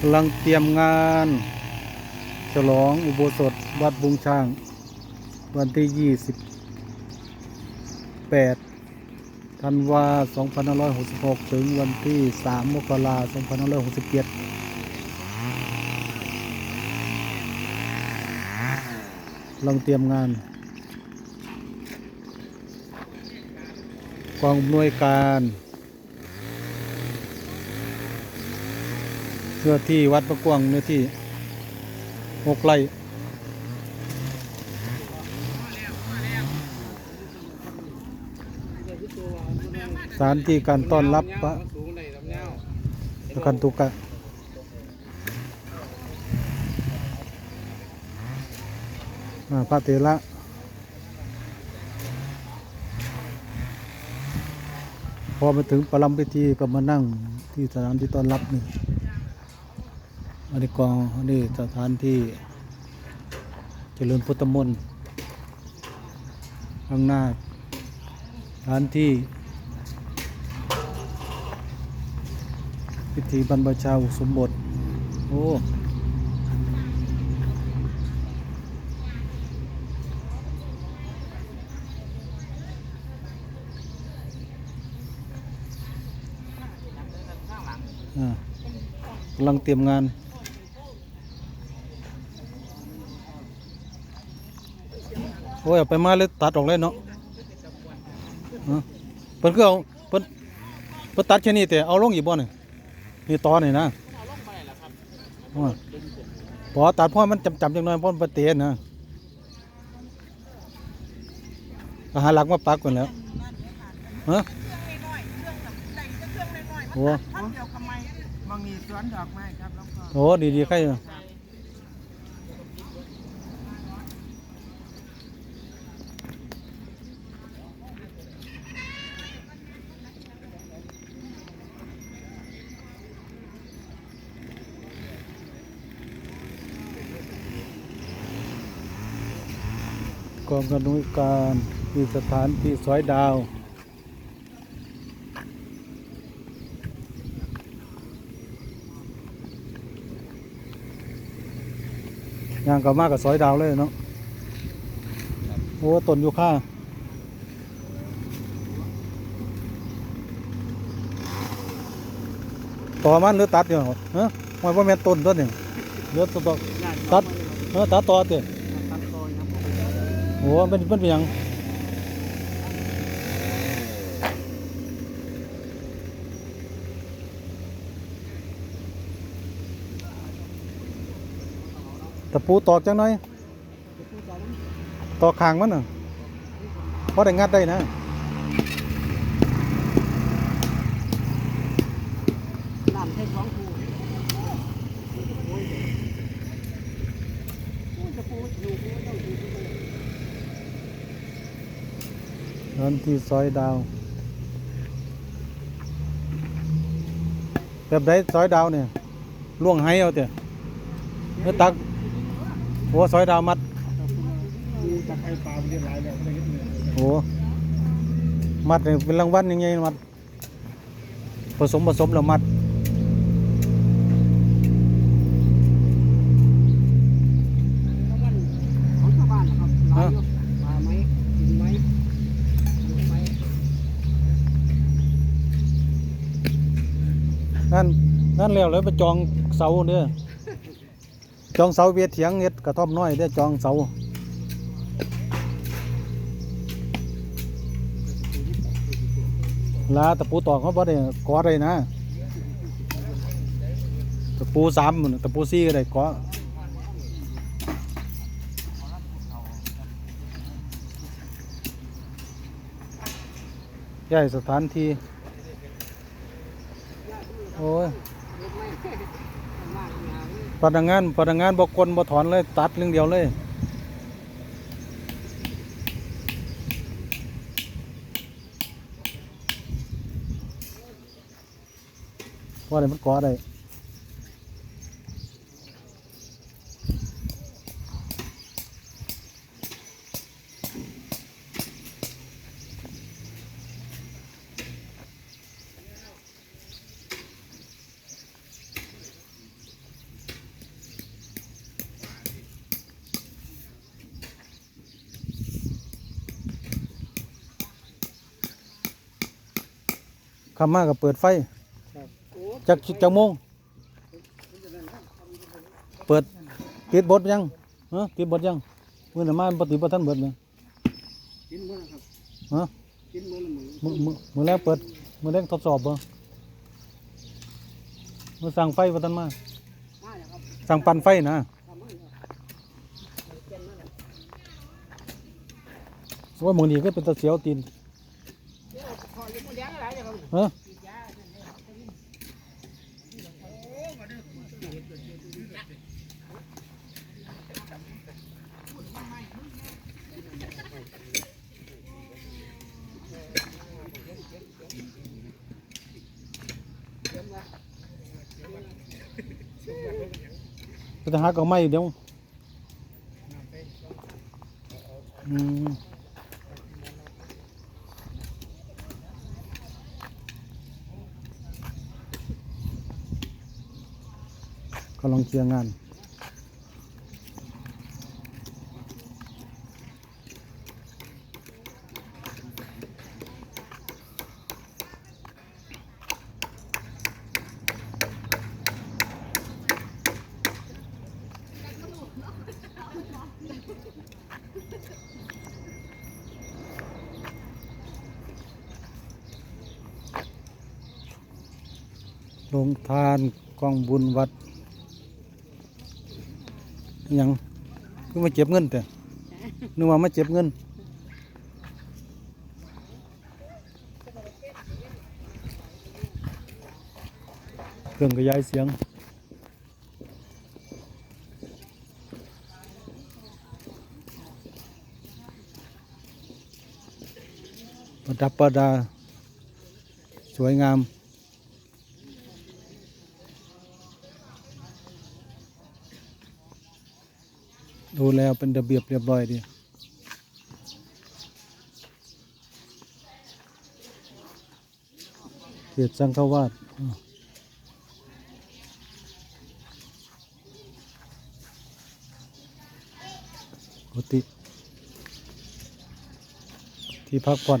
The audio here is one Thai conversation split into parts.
กำลังเตรียมงาน ฉลองอุโบสถวัดบุงช้าง วันที่ 28 ธันวา 2566 ถึงวันที่ 3 มกราคม 2567กำลังเตรียมงานกองอำนวยการ นื้อที่วัดประกวงเนื้อที่หกไร่สถานที่การต้อนรับพระประกันตุกะพระเถระพอมาถึงประลัมพิธีก็มานั่งที่สถานที่ต้อนรับนี่ อันนี้กองอันนี้สถานที่เจริญพุทธมนต์ข้างหน้าสถานที่พิธีบรรพชาอุสมบท โอ้กำลังเตรียมงาน อ้ยเอาไปมาเลยตัดออกเลยเนาะฮะเพิ่นคือเอาเพิ่นเพิ่นตัดแค่นี้แต่เอาลงอีกบ่นี่นี่ตอนี่นะอ๋อพอตัดเพราะมันจำจำจังหน่อยเพราะมันบ่เตะนะก็หาหลักมาปักก่อนแล้วฮะโอ้ท่านเดียวกับไม้บางมีสวนดอกไม้ครับหลวงพ่อ โหดีๆใคร อยู่กองกนุยการที่สถานที่สอยดาว ย่างก็มากกับซอยดาวเลยเนาะโอ้ต้นยูคาต่อมันหรือตัดอยู่ฮะมันว่าแม่นต้นต้นเนี่ยเหลือตัวต่อตัดเออตัดต่อเตี้ยตัดตอ โอ้มันมันเป็นยังตะปูตอกจังหน่อยตอกคางมันน่ะพอได้งัดได้นะน้ำเทสองคูโอ้ยโอ้ยจะปูอยู่ปูต้องอยู่ปู นั่นที่ซอยดาวแบบไหนซอยดาวเนี่ยล่วงไห้เอาเถอะเนื้อตักหัวซอยดาวมัดโอ้มัดเนี่ยเป็นรางวัลยังไงมัดผสมผสมแล้วมัด ของชาวบ้านนะครับหลายอยู่ปลาไหมกินไหมรู้ไหม นั่ นนั่นแล้วเลยไปจองเสาเนี่ยจองเสาเวียดเถียงเฮ็ดกระท่อมน้อยเด้จองเสาลาตะปูตอกเขาบ่ได้กอได้นะตะปูสามตะปูสี่ก็ได้กอใหญ่สถานที่ โอ้ย พนักงานพนักงานบอกคนบถอนเลย ตัดเรื่องเดียวเลยว่าอะไรมันก่ออะไร คำมากก็เปิดไฟครับโอ้จักจักโมง เปิดปิดบทยังฮะปิดบทยังมือหน้ามาปฏิบัติท่านเบิดเลยกินมื้อนะครับฮะกินมื้อละมื้อมือมือมือแรกเปิดมือแรกทดสอบบ่มือสั่งไฟบ่ทันมามาแล้วครับสั่งปั่นไฟนะทำมาแล้วเจ็ดมาแล้วว่ามึงนี่ก็เป็นตะเสียวตีนขออยู่มื้อเดี ยวอะไรเดี๋ยวครับฮะก็จะหาเกาไม้อยู่เดี๋ยวอืมำลังเคลียร์งานลงทานกองบุญวัด ยังคือมาเก็บเงินแต่นึกว่ามาเจ็บเงินเครื่องขยายเสียงประดับประดา สวยงาม ดู แล้วเป็นระเบียบเรียบร้อยดีเขตสังฆวาสอ่ากุฏิที่พักผ่อน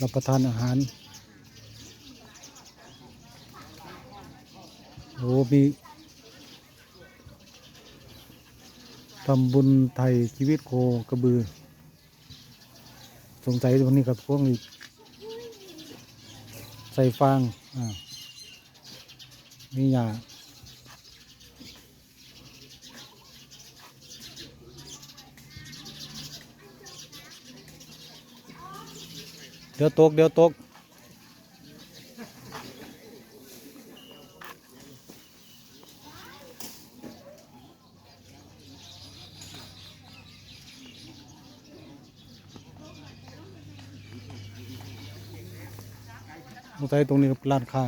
รับประทานอาหาร โอ้มี ทำบุญไทยชีวิตโคกระบือ สงสัยวันนี้กับพวกนี้ใส่ฟางอ่ามีหยาเดี๋ยวตก เดี๋ยวตก ตรงนี้เป็นร้านค้า